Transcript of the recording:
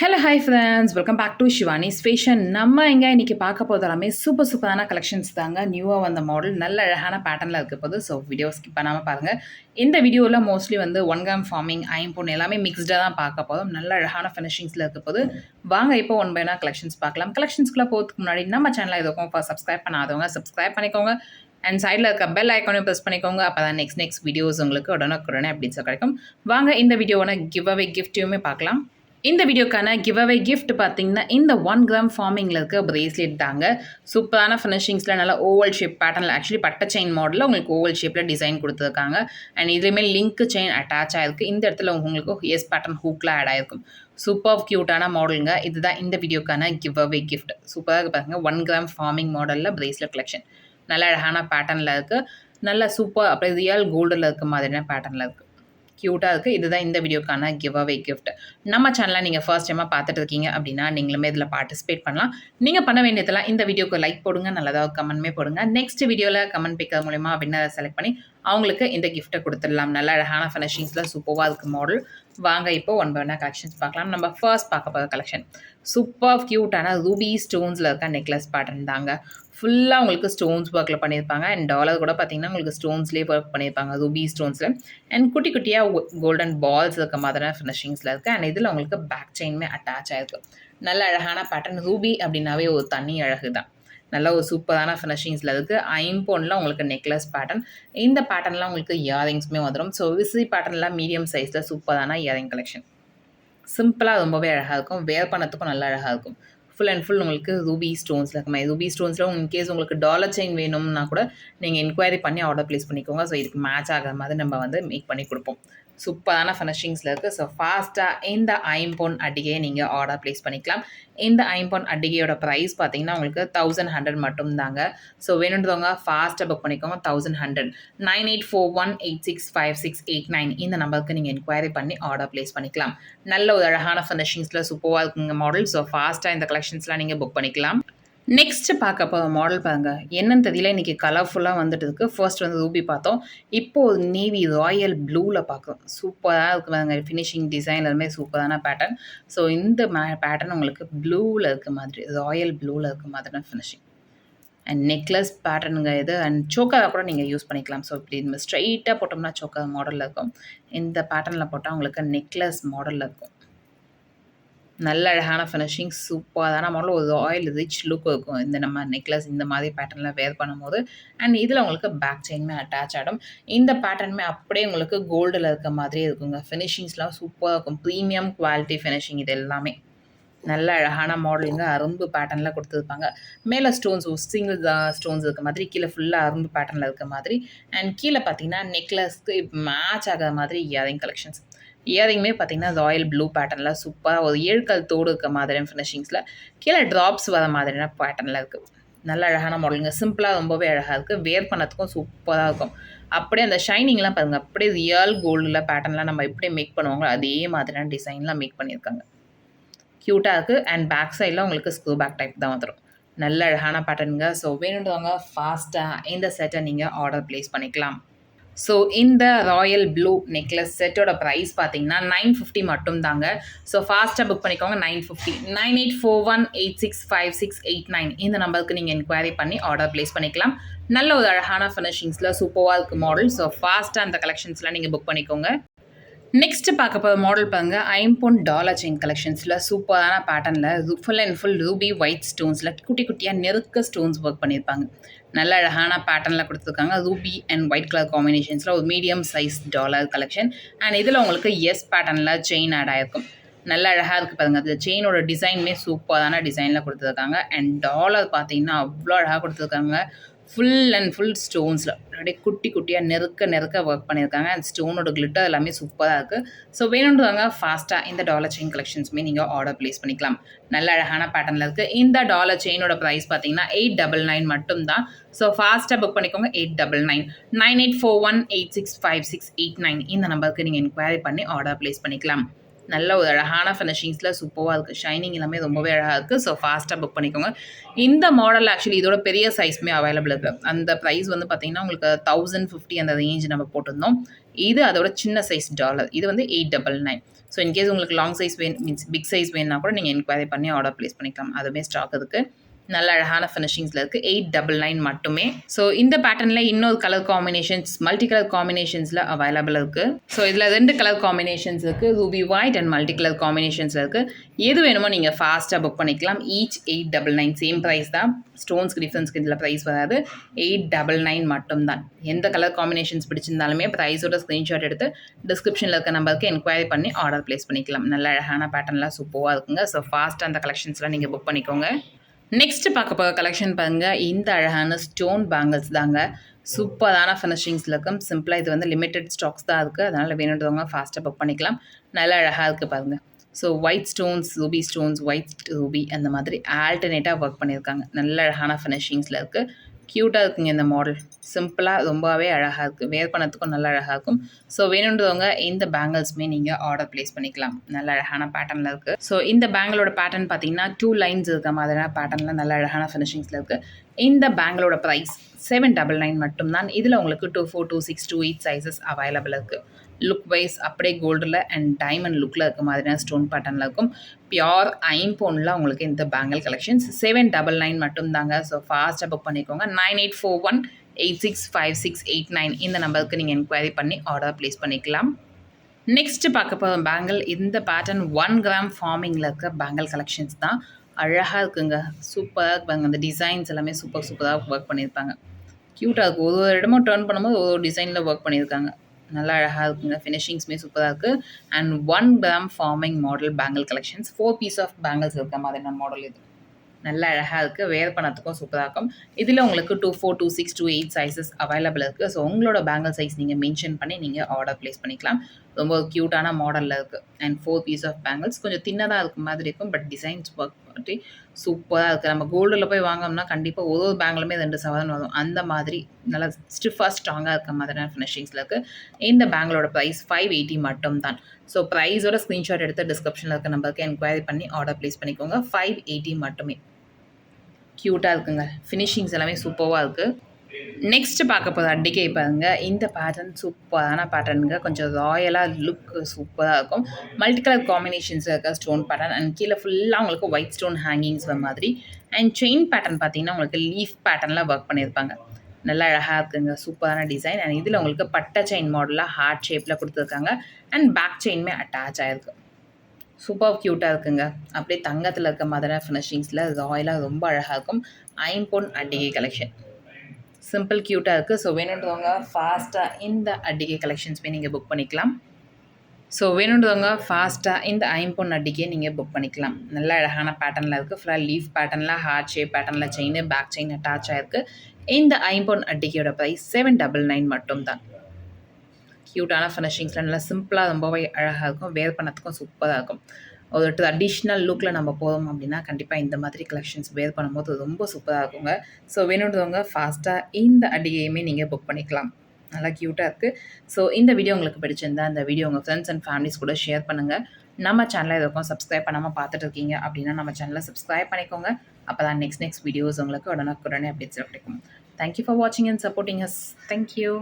Hello hi friends welcome back to Shivani's fashion நம்ம எங்கே இன்றைக்கி பார்க்க போகிறது எல்லாமே சூப்பர் சூப்பரான கலெக்ஷன்ஸ் தாங்க. நியூவாக வந்த மாடல் நல்ல அழகான பேட்டர்னில் இருக்க போது ஸோ வீடியோ ஸ்கிப் பண்ணாமல் பாருங்கள் இந்த வீடியோவில் மோஸ்ட்லி வந்து ஒன் கேம் ஃபார்மிங் ஐம்பொன் எல்லாமே மிக்ஸ்டாக தான் பார்க்க போதும் நல்ல அழகான ஃபினிஷிங்ஸில் இருக்க போது வாங்க இப்போ ஒன் பைனா கலெக்ஷன்ஸ் பார்க்கலாம். கலெக்ஷன்ஸ்க்குள்ளே போகிறதுக்கு முன்னாடி நம்ம சேனலில் இதுக்கும் சப்ஸ்கிரைப் பண்ணாதவங்க சப்ஸ்கிரைப் பண்ணிக்கோங்க. அண்ட் சைடில் இருக்க பெல் ஐக்கானையும் ப்ரெஸ் பண்ணிக்கோங்க. அப்போ தான் நெக்ஸ்ட் நெக்ஸ்ட் வீடியோஸ் உங்களுக்கு உடனுக்குடனே அப்படின்னு சொல்லி கிடைக்கும். வாங்க இந்த வீடியோவோட கிவ் அவே கிஃப்ட்டையுமே பார்க்கலாம். இந்த வீடியோக்கான கிவ் அவே கிஃப்ட் பார்த்தீங்கன்னா இந்த ஒன் கிராம் ஃபார்மிங்கில் இருக்க பிரேஸ்லெட் தாங்க. சூப்பரான ஃபினிஷிங்ஸில் நல்லா ஓவல் ஷேப் பேட்டர்னில் ஆக்சுவலி பட்ட செயின் மாடலில் உங்களுக்கு ஓவல் ஷேப்பில் டிசைன் கொடுத்துருக்காங்க. அண்ட் இதுலேயுமே லிங்க் செயின் அட்டாச் ஆகிருக்கு இந்த இடத்துல உங்களுக்கு எஸ் பேட்டர்ன் ஹூக்கில் ஆட் ஆகிருக்கும் சூப்பர் க்யூட்டான மாடலுங்க இதுதான் இந்த வீடியோக்கான கிவ் அவே கிஃப்ட் சூப்பராக பாருங்க. ஒன் கிராம் ஃபார்மிங் மாடலில் பிரேஸ்லெட் கலெக்ஷன் நல்ல அழகான பேட்டர்னில் இருக்குது நல்ல சூப்பர் அப்படியே ரியல் கோல்டில் இருக்க மாதிரியான பேட்டர்னில் இருக்குது க்யூட்டாக இருக்குது இதுதான் இந்த வீடியோக்கான கிவ் அவே கிஃப்ட் நம்ம சேனலை நீங்கள் ஃபர்ஸ்ட் டைமாக பார்த்துட்டு இருக்கீங்க அப்படின்னா நீங்களுமே இதில் பார்ட்டிசிபேட் பண்ணலாம். நீங்கள் பண்ண வேண்டியதெல்லாம் இந்த வீடியோக்கு லைக் போடுங்க நல்லதாக கமெண்ட்மே போடுங்க. நெக்ஸ்ட் வீடியோவில் கமெண்ட் பிக்கிறது மூலிமா வின்னரை செலக்ட் பண்ணி அவங்களுக்கு இந்த கிஃப்ட்டை கொடுத்துடலாம். நல்ல அழகான ஃபினிஷிங்ஸில் சூப்பராக இருக்குது மாடல் வாங்க இப்போ ஒன் பை ஒன் கலெக்ஷன்ஸ் பார்க்கலாம். நம்ம ஃபர்ஸ்ட் பார்க்க போகிற கலெக்ஷன் சூப்பர் க்யூட்டான ரூபி ஸ்டோன்ஸில் இருக்க நெக்லஸ் பேட்டர்ன் தாங்க. ஃபுல்லாக உங்களுக்கு ஸ்டோன்ஸ் ஒர்க்கில் பண்ணியிருப்பாங்க. அண்ட் டாலர் கூட பார்த்தீங்கன்னா உங்களுக்கு ஸ்டோன்ஸ்லேயே ஒர்க் பண்ணியிருப்பாங்க. ரூபி ஸ்டோன்ஸில் அண்ட் குட்டி குட்டியாக கோல்டன் பால்ஸ் இருக்க மாதிரியான ஃபினிஷிங்ஸில் இருக்குது அண்ட் இதில் உங்களுக்கு பேக் செயினுமே அட்டாச் ஆகிருக்கு நல்ல அழகான பேட்டர்ன் ரூபி அப்படின்னாவே ஒரு தனி அழகு தான். நல்ல ஒரு சூப்பரான ஃபினிஷிங்ஸில் இருக்குது ஐம்போனில் உங்களுக்கு நெக்லஸ் பேட்டர்ன் இந்த பேட்டர்னில் உங்களுக்கு இயரிங்ஸுமே வந்துடும் ஸோ விசி பேட்டர்ன்லாம் மீடியம் சைஸில் சூப்பரான இயரிங் கலெக்ஷன் சிம்பிளாக ரொம்பவே அழகாக இருக்கும். வேர் பண்ணத்துக்கும் நல்லா அழகாக இருக்கும். ஃபுல் அண்ட் ஃபுல் உங்களுக்கு ரூபி ஸ்டோன்ஸில் இருக்குமா? ரூபி ஸ்டோன்ஸில் இன்கேஸ் உங்களுக்கு டாலர் செயின் வேணும்னா கூட நீங்கள் என்கொயரி பண்ணி ஆர்டர் ப்ளேஸ் பண்ணிக்கோங்க. ஸோ இதுக்கு மேட்ச் ஆகிற மாதிரி நம்ம வந்து மேக் பண்ணி கொடுப்போம். சூப்பரான ஃபினிஷிங்ஸில் இருக்குது ஸோ ஃபாஸ்ட்டாக இந்த ஐம்பொன் அடிகையை நீங்கள் ஆர்டர் ப்ளேஸ் பண்ணிக்கலாம். இந்த ஐம்பொன் அடிகையோட ப்ரைஸ் பார்த்தீங்கன்னா உங்களுக்கு தௌசண்ட் ஹண்ட்ரட் மட்டும்தாங்க. ஸோ வேணுன்றவங்க ஃபாஸ்ட்டாக புக் பண்ணிக்கோங்க. Thousand hundred nine eight four one eight six five six eight nine இந்த நம்பருக்கு நீங்கள் என்கொயரி பண்ணி ஆர்டர் ப்ளேஸ் பண்ணிக்கலாம். நல்ல ஒரு அழகான ஃபினிஷிங்ஸில் சூப்பராக இருக்குங்க மாடல் ஸோ ஃபாஸ்ட்டாக இந்த கலெக்ஷன்ஸ்லாம் நீங்கள் புக் பண்ணிக்கலாம். நெக்ஸ்ட் பார்க்க போகிற மாடல் பாருங்க. என்னென்னு தெரியல. இன்றைக்கி கலர்ஃபுல்லாக வந்துட்டு இருக்கு ஃபர்ஸ்ட் வந்து ரூபி பார்த்தோம். இப்போது நேவி ராயல் ப்ளூவில் பார்க்குறோம். சூப்பராக இருக்குது பாருங்க. ஃபினிஷிங் டிசைன் எல்லாமே சூப்பரான பேட்டர்ன் ஸோ இந்த மே பேட்டர்ன் உங்களுக்கு ப்ளூவில் இருக்க மாதிரி ராயல் ப்ளூவில் இருக்க மாதிரியான ஃபினிஷிங் அண்ட் நெக்லஸ் பேட்டர்னுங்க இது. அண்ட் சோக்காக கூட நீங்கள் யூஸ் பண்ணிக்கலாம். ஸோ இப்படி நம்ம ஸ்ட்ரைட்டாக போட்டோம்னா சோக்கா மாடலில் இருக்கும். இந்த பேட்டர்னில் போட்டால் உங்களுக்கு நெக்லஸ் மாடலில் இருக்கும். நல்ல அழகான ஃபினிஷிங் சூப்பரான மாடல் ஒரு ஆயில் ரிச் லுக் இருக்கும். இந்த நம்ம நெக்லஸ் இந்த மாதிரி பேட்டர்னில் வேர் பண்ணும்போது. அண்ட் இதில் உங்களுக்கு பேக் செயின்மே அட்டாச் ஆகிடும் இந்த பேட்டர்னுமே அப்படியே உங்களுக்கு கோல்டில் இருக்க மாதிரியே இருக்குங்க. ஃபினிஷிங்ஸ்லாம் சூப்பராக இருக்கும். ப்ரீமியம் குவாலிட்டி ஃபினிஷிங் இது எல்லாமே. நல்ல அழகான மாடலிங்க அரும்பு பேட்டர்னில் கொடுத்துருப்பாங்க. மேலே ஸ்டோன்ஸ் சிங்கிள் ஸ்டோன்ஸ் இருக்க மாதிரி கீழே ஃபுல்லாக அரும்பு பேட்டர்னில் இருக்க மாதிரி. அண்ட் கீழே பார்த்தீங்கன்னா நெக்லஸ்க்கு மேட்ச் ஆகிற மாதிரி இயரிங் கலெக்ஷன்ஸ் இயரிங்குமே பார்த்தீங்கன்னா ராயல் ப்ளூ பேட்டர்னில் சூப்பராக ஒரு ஏழ்கல் தோடு இருக்க மாதிரியான ஃபினிஷிங்ஸில் கீழே ட்ராப்ஸ் வர மாதிரியான பேட்டர்னில் இருக்குது நல்ல அழகான மாடலுங்க சிம்பிளாக ரொம்பவே அழகாக இருக்குது வேர் பண்ணதுக்கும் சூப்பராக இருக்கும். அப்படியே அந்த ஷைனிங்லாம் பாருங்கள் அப்படியே ரியல் கோல்டில் பேட்டர்ன்லாம் நம்ம எப்படி மேக் பண்ணுவாங்களோ அதே மாதிரியான டிசைன்லாம் மேக் பண்ணியிருக்காங்க. க்யூட்டாக இருக்குது அண்ட் பேக் சைடில் உங்களுக்கு ஸ்க்ரூ பேக் டைப் தான் வந்துடும் நல்ல அழகான பேட்டர்னுங்க ஸோ வேணுன்றவங்க ஃபாஸ்ட்டாக இந்த செட்டை நீங்கள் ஆர்டர் ப்ளேஸ் பண்ணிக்கலாம். ஸோ இந்த ராயல் ப்ளூ நெக்லஸ் செட்டோட ப்ரைஸ் பார்த்தீங்கன்னா நைன் ஃபிஃப்டி மட்டும் தாங்க ஸோ ஃபாஸ்ட்டாக புக் பண்ணிக்கோங்க nine fifty nine eight four one eight six five six eight nine இந்த நம்பருக்கு நீங்கள் என்கொயரி பண்ணி ஆர்டர் ப்ளேஸ் பண்ணிக்கலாம். நல்ல ஒரு அழகான ஃபினிஷிங்ஸில் சூப்பராக இருக்குது மாடல் ஸோ ஃபாஸ்ட்டாக அந்த கலெக்ஷன்ஸ்லாம் நீங்கள் புக் பண்ணிக்கோங்க. நெக்ஸ்ட் பார்க்க போகிற மாடல் பாருங்க ஐம்பொன் டாலர் செயின் கலெக்ஷன்ஸில் சூப்பரான பேட்டர்னில் full and full ruby white ஸ்டோன்ஸில் குட்டி குட்டியாக நெருக்க ஸ்டோன்ஸ் ஒர்க் பண்ணியிருப்பாங்க. நல்ல அழகான பேட்டர்னில் கொடுத்துருக்காங்க. ரூபி அண்ட் ஒயிட் கலர் காம்பினேஷன்ஸில் ஒரு medium size dollar collection and இதில் உங்களுக்கு எஸ் பேட்டர்னில் செயின் ஆட் ஆகிருக்கும் நல்ல அழகாக இருக்குது பாருங்கள் அது செயினோட டிசைனுமே சூப்பரான டிசைனில் கொடுத்துருக்காங்க. அண்ட் டாலர் பார்த்தீங்கன்னா அவ்வளோ அழகாக கொடுத்துருக்காங்க. ஃபுல் அண்ட் ஃபுல் ஸ்டோன்ஸில் அப்படியே குட்டி குட்டியாக நெருக்க நெருக்க ஒர்க் பண்ணியிருக்காங்க. அந்த ஸ்டோனோட கிளிட்டர் எல்லாமே சூப்பராக இருக்குது ஸோ வேணுன்றவங்க ஃபாஸ்ட்டாக இந்த டாலர் செயின் கலெக்ஷன்ஸுமே நீங்கள் ஆர்டர் ப்ளேஸ் பண்ணிக்கலாம். நல்ல அழகான பேட்டர்னில் இருக்குது இந்த டாலர் செயினோட ப்ரைஸ் பார்த்தீங்கன்னா எயிட் டபுள் நைன் மட்டும் தான் ஸோ ஃபாஸ்ட்டாக புக் பண்ணிக்கோங்க. Eight double nine nine eight four one eight six five six eight nine இந்த நம்பருக்கு நீங்கள் என்கொயரி பண்ணி ஆர்டர் ப்ளேஸ் பண்ணிக்கலாம். நல்ல ஒரு அழகான ஃபினிஷிங்ஸில் சூப்பராக இருக்குது ஷைனிங் எல்லாமே ரொம்பவே அழகாக இருக்குது ஸோ ஃபாஸ்ட்டாக புக் பண்ணிக்கோங்க. இந்த மாடல் ஆக்சுவலி இதோட பெரிய சைஸுமே அவைலபிள் இருக்குது அந்த ப்ரைஸ் வந்து பார்த்தீங்கன்னா உங்களுக்கு தௌசண்ட் ஃபிஃப்டி அந்த ரேஞ்ச் நம்ம போட்டிருந்தோம். இது அதோட சின்ன சைஸ் டாலர் இது வந்து eight double nine so in case உங்களுக்கு லாங் சைஸ் வேணும் மீன்ஸ் பிக் சைஸ் வேணுன்னா கூட நீங்கள் என்கொயரி பண்ணி ஆர்டர் ப்ளேஸ் பண்ணிக்கலாம். அதுவுமே ஸ்டாக் இருக்குது நல்ல அழகான ஃபினிஷிங்ஸில் இருக்குது எயிட் டபுள் நைன் மட்டுமே. ஸோ இந்த பேட்டர்னில் இன்னொரு கலர் காம்பினேஷன்ஸ் மல்டி கலர் காம்பினேஷன்ஸில் அவைலபிள் இருக்குது ஸோ இதில் ரெண்டு கலர் காம்பினேஷன்ஸ் இருக்குது ruby white and multi colour காம்பினேஷன்ஸில் இருக்குது எது வேணுமோ நீங்கள் ஃபாஸ்ட்டாக புக் பண்ணிக்கலாம். Each eight double nine same price தான். ஸ்டோன்ஸ்க்கு டிஃப்ரென்ஸ்க்கு இதில் ப்ரைஸ் வராது. எயிட் டபுள் நைன் மட்டும்தான். எந்த கலர் காம்பினேஷன்ஸ் பிடிச்சிருந்தாலுமே ப்ரைஸோட ஸ்க்ரீன்ஷாட் எடுத்து டிஸ்கிரிப்ஷனில் இருக்க நம்பருக்கு என்கொயரி பண்ணி ஆர்டர் ப்ளேஸ் பண்ணிக்கலாம். நல்ல அழகான பேட்டர்ன்லாம் சூப்பராக இருக்குங்க. ஸோ ஃபாஸ்ட்டாக அந்த கலெக்ஷன்ஸ்லாம் நீங்கள் புக் பண்ணிக்கோங்க. நெக்ஸ்ட் பார்க்க போகிற கலெக்ஷன் பாருங்க. இந்த அழகான ஸ்டோன் பேங்கிள்ஸ் தாங்க. சூப்பரான ஃபினிஷிங்ஸில் இருக்கும். சிம்பிளாக இது வந்து லிமிடெட் ஸ்டாக்ஸ் தான் இருக்குது அதனால் வேணுன்றவங்க ஃபாஸ்ட்டாக புக் பண்ணிக்கலாம். நல்ல அழகாக இருக்குது பாருங்கள் so white stones ruby stones white ruby அந்த மாதிரி ஆல்டர்னேட்டாக ஒர்க் பண்ணியிருக்காங்க. நல்ல அழகான ஃபினிஷிங்ஸில் இருக்குது க்யூட்டாக இருக்குங்க இந்த மாடல் சிம்பிளாக ரொம்பவே அழகாக இருக்குது வேர் பண்ணத்துக்கும் அழகாக இருக்கும். ஸோ வேணுன்றவங்க இந்த பேங்கிள்ஸுமே நீங்கள் ஆர்டர் ப்ளேஸ் பண்ணிக்கலாம். நல்ல அழகான பேட்டர்னில் இருக்குது ஸோ இந்த பேங்கிளோட பேட்டர்ன் பார்த்தீங்கன்னா டூ லைன்ஸ் இருக்க மாதிரியான பேட்டர்னில் நல்ல அழகான ஃபினிஷிங்ஸில் இருக்குது இந்த பேங்கிளோட ப்ரைஸ் செவன் டபுள் நைன் மட்டும்தான். இதில் உங்களுக்கு two four two six two eight sizes available இருக்குது லுக் வைஸ் அப்படியே கோல்டில் அண்ட் டைமண்ட் லுக்கில் இருக்க மாதிரியான ஸ்டோன் பேட்டர்னில் இருக்கும். பியோர் ஐம்போனில் உங்களுக்கு இந்த bangle collections seven double nine மட்டும்தாங்க. ஸோ ஃபாஸ்ட்டாக புக் பண்ணிக்கோங்க. Nine eight four one eight six five six eight nine இந்த நம்பருக்கு நீங்கள் என்கொயரி பண்ணி ஆர்டர் ப்ளேஸ் பண்ணிக்கலாம். நெக்ஸ்ட் பார்க்க போகிற பேங்கிள் இந்த பேட்டர்ன் ஒன் கிராம் ஃபார்மிங்கில் இருக்க பேங்கிள் கலெக்ஷன்ஸ் தான். அழகாக இருக்குங்க. சூப்பராக இருப்பாங்க அந்த டிசைன்ஸ் எல்லாமே சூப்பர் சூப்பராக ஒர்க் பண்ணியிருப்பாங்க. க்யூட்டாக இருக்கும் ஒரு ஒரு இடமும் டேர்ன் பண்ணும்போது ஒரு ஒரு டிசைனில் ஒர்க் பண்ணியிருக்காங்க. நல்லா அழகாக இருக்குங்க. ஃபினிஷிங்ஸுமே சூப்பராக இருக்குது and one gram forming model bangle collections four piece of bangles இருக்க மாதிரியான மாடல் இது. நல்லா அழகாக இருக்குது வேர் பண்ணத்துக்கும் சூப்பராக இருக்கும். இதில் உங்களுக்கு two four two six two eight sizes available இருக்குது ஸோ உங்களோட பேங்கிள் சைஸ் நீங்கள் மென்ஷன் பண்ணி நீங்கள் ஆர்டர் ப்ளேஸ் பண்ணிக்கலாம். ரொம்ப க்யூட்டான மாடலில் இருக்குது and four piece of bangles கொஞ்சம் தின்னதாக இருக்க மாதிரி இருக்கும் பட் டிசைன்ஸ் ஒர்க் பண்ணி சூப்பராக இருக்குது நம்ம கோல்டில் போய் வாங்கணும்னா கண்டிப்பாக ஒரு ஒரு பேங்கிலுமே ரெண்டு சவரன் வரும். அந்த மாதிரி நல்லா ஸ்டிஃபாக ஸ்ட்ராங்காக இருக்க மாதிரியான ஃபினிஷிங்ஸில் இருக்குது இந்த பேங்கிலோட ப்ரைஸ் ஃபைவ் எயிட்டி மட்டும் தான் ஸோ ப்ரைஸோட ஸ்க்ரீன்ஷாட் எடுத்து டிஸ்கிரிப்ஷனில் இருக்க நம்பருக்கு என்கொயரி பண்ணி ஆர்டர் ப்ளேஸ் பண்ணிக்கோங்க. ஃபைவ் எயிட்டி மட்டுமே. க்யூட்டாக இருக்குங்க. ஃபினிஷிங்ஸ் எல்லாமே சூப்பராக இருக்குது நெக்ஸ்ட்டு பார்க்க போதும் அடிக்கை பாருங்க. இந்த பேட்டர்ன் சூப்பரான பேட்டர்னுங்க கொஞ்சம் ராயலாக லுக் சூப்பராக இருக்கும். மல்டி கலர் காம்பினேஷன்ஸ் இருக்க ஸ்டோன் பேட்டர்ன் அண்ட் கீழே ஃபுல்லாக உங்களுக்கு ஒயிட் ஸ்டோன் ஹேங்கிங்ஸ் வர மாதிரி. அண்ட் செயின் பேட்டர்ன் பார்த்தீங்கன்னா உங்களுக்கு லீஃப் பேட்டர்னில் ஒர்க் பண்ணியிருப்பாங்க. நல்லா அழகாக இருக்குங்க. சூப்பரான டிசைன் அண்ட் இதில் உங்களுக்கு பட்டை செயின் மாடலாக ஹார்ட் ஷேப்பில் கொடுத்துருக்காங்க. அண்ட் பேக் செயினுமே அட்டாச் ஆகிருக்கு சூப்பர் க்யூட்டாக இருக்குங்க. அப்படியே தங்கத்தில் இருக்க மாதிரியான ஃபினிஷிங்ஸில் ராயலாக ரொம்ப அழகாக இருக்கும். ஐம்பொன் அட்டிகை கலெக்ஷன் சிம்பிள் க்யூட்டாக இருக்குது ஸோ வேணுன்றவங்க ஃபாஸ்ட்டாக இந்த அட்டிகை போய் நீங்கள் புக் பண்ணிக்கலாம். ஸோ வேணுன்றவங்க ஃபாஸ்ட்டாக இந்த ஐம்பொன் அட்டிக்கே நீங்கள் புக் பண்ணிக்கலாம். நல்ல அழகான பேட்டர்னில் இருக்குது ஃபுல்லாக லீஃப் பேட்டர்னில் ஹார்ட் ஷேப் பேட்டர்னில் செயின் பேக் செயின் அட்டாச் ஆகிருக்கு இந்த ஐம்பொன் அட்டிக்கையோட ப்ரைஸ் செவன் டபுள் நைன் மட்டும் தான். க்யூட்டான ஃபினிஷிங்ஸில் நல்லா சிம்பிளாக ரொம்பவே அழகாக இருக்கும். வேர் பண்ணத்துக்கும் சூப்பராக இருக்கும். ஒரு அடிஷ்னல் லுக்கில் நம்ம போகிறோம் அப்படின்னா கண்டிப்பாக இந்த மாதிரி கலெக்ஷன்ஸ் வேர் பண்ணும்போது ரொம்ப சூப்பராக இருக்குங்க. ஸோ வேணுன்றவங்க ஃபாஸ்ட்டாக இந்த அடியையுமே நீங்கள் புக் பண்ணிக்கலாம். நல்லா க்யூட்டாக இருக்குது ஸோ இந்த வீடியோ உங்களுக்கு பிடிச்சிருந்தா இந்த வீடியோ உங்கள் ஃப்ரெண்ட்ஸ் அண்ட் ஃபேமிலிஸ் கூட ஷேர் பண்ணுங்கள் நம்ம சேனலை எதுக்கும் சப்ஸ்கிரைப் பண்ணாமல் பார்த்துட்டு இருக்கீங்க அப்படின்னா நம்ம சேனலை சப்ஸ்கிரைப் பண்ணிக்கோங்க. அப்போ தான் நெக்ஸ்ட் நெக்ஸ்ட் வீடியோஸ் உங்களுக்கு உடனுக்குடனே அப்டேட்ஸ் கிடைக்கும். தேங்க்யூ ஃபார் வாட்சிங் and supporting us thank you